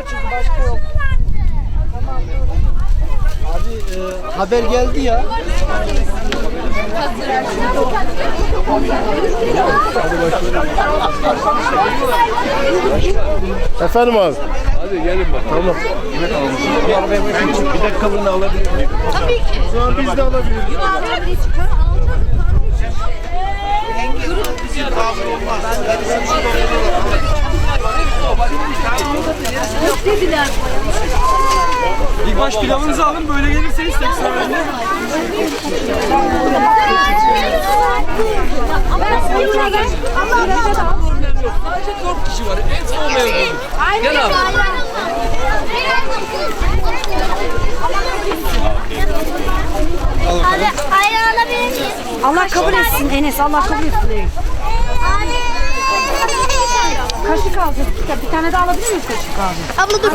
çıktı başka yok. Abi e, haber geldi ya. Efendim abi. Hadi gelin bakalım. Tamam. Bir dakikalığını alabilir miyim? Şu an biz de alabiliriz. İlk baş pilavınızı alın böyle gelirseniz 80 verin. Sadece 4 kişi var. En son mevzu. Gel abi. Allah kabul etsin Enes. Allah kabul etsin. Abi. Kaşık alacağız. Bir tane daha alabilir miyiz kaşık abi? Abla dur.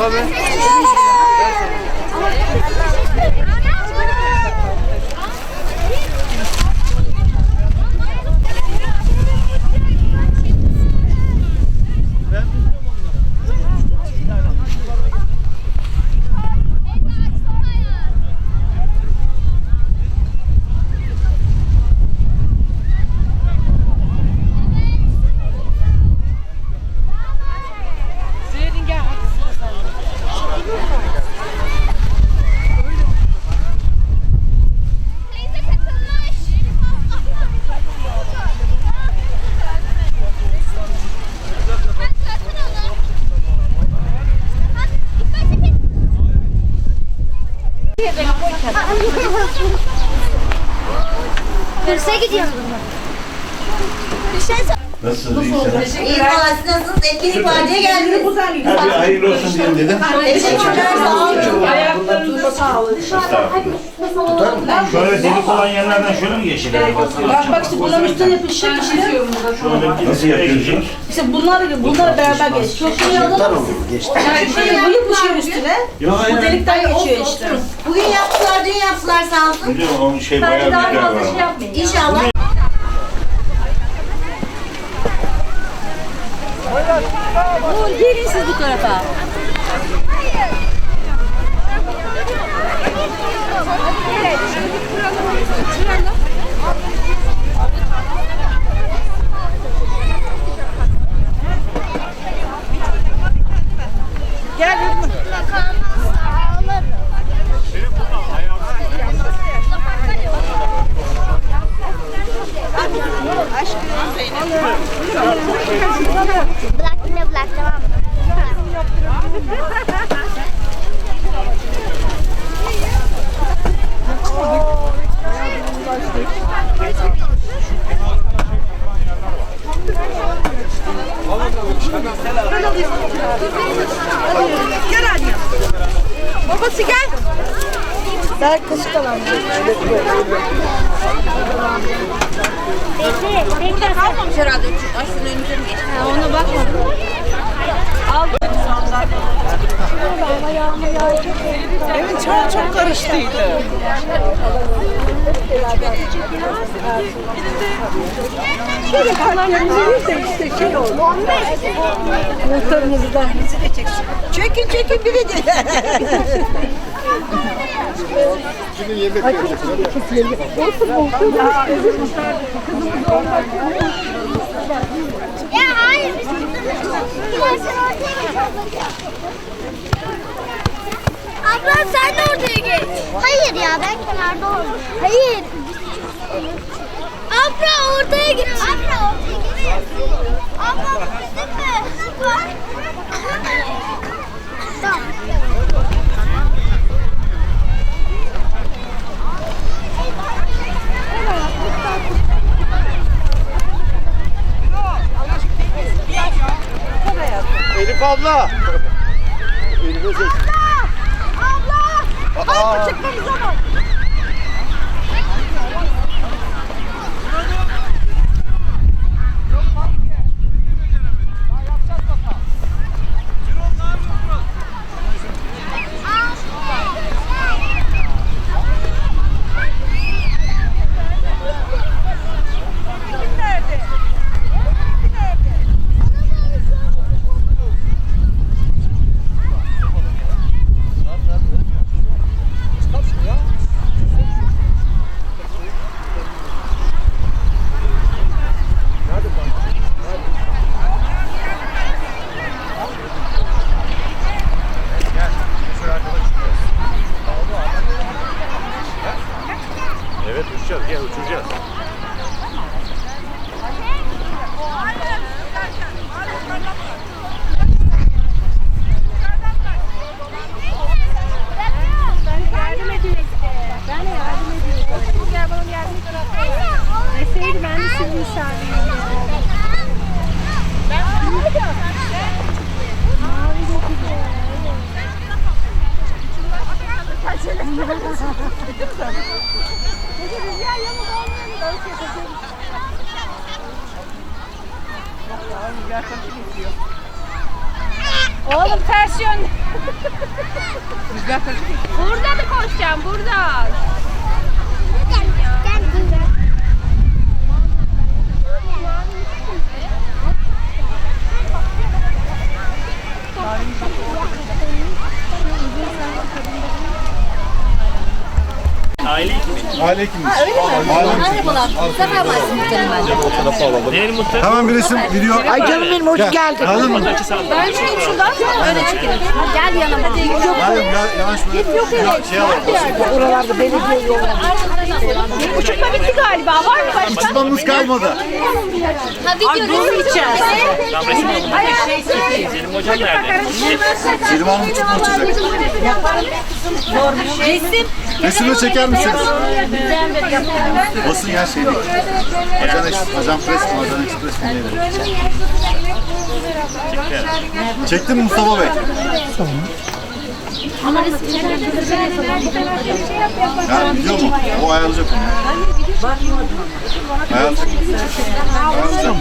Teyze takılmış. Hadi zaten onu. Hadi dikkat edin. Hırsa gidiyoruz. Bir şey. Nasılsınız? İyi misiniz? İyi valla siz nasılsınız? Etkinlik partiye geldiniz. Hadi hayırlı olsun diyelim dedim. Teşekkürler sağ olun. Şöyle delik olan yerlerden şöyle mi geçilir? Bak bak işte bunların üstüne yapışacak işte. Nasıl yapıyorsunuz? İşte bunlar bunlar beraber geçiyor. Çocuklar olur geçti. Şöyle bu yapışıyor üstüne. Bu delikten geçiyor işte. Bugün yaptılar, dün yaptılar sağ olsun. Biliyorum onun şey bayağı bir yer var. İnşallah. Gelin siz bu tarafa. Ağlarım. Bırak yine bırak tamam mı? Babası gel. Sen kaşık alalım. Kalmamış herhalde. Aslında önümüze mi geçti? Ona bakmadım. Evin çok çok karıştıydı. Şöyle kalanlarımızı bir de işte şey oldu. Muhtarımızı da bizi de çeksin. Çekin çekin biri de. Şimdi yemek yapacağız. Ya hayır biz Gidersen ortaya geç ablacığım. Ablam sen de ortaya geç. Hayır ya ben kenarda oldum. Hayır. Abla ortaya geç. Abla ortaya geç. Abla bizim mi? Var. Elif abla. Elif'e ses. Abla! uçacağız gel uçacağız. Ben yardım ediyorum. Gel bana yardım et. Deseydi ben de sizin müsaadeniz. Oğlum ters yön. burada da koşacağım burada. Aile hekimi. Aile hekimiz. Aile hekimiz. Değerli Mustafa. Hemen bir resim video. Ay canım benim hoş geldin. Anladın mı? Ben şurayım şuradan. Öyle çekelim. Gel yanıma. Hayır ya, yanlış böyle. Ya, şey alalım. Oralarda belediye yolları. Uçurtma bitti galiba. Var mı başka? Uçmamız kalmadı. Ay bunu içeceğiz. Tam resim alalım. Hocam nerede? Selim Hanım uçurtma uçacak. Resim. Resimi çeker misiniz? Basın ya şey değil. Ajan, Ex- Ajan Press mi? Ajan Express mi? neydi? Çektim Mustafa Bey. Ya biliyor mu? O ayarlayacak onu. Ayarlayacak. Ayarlayacak.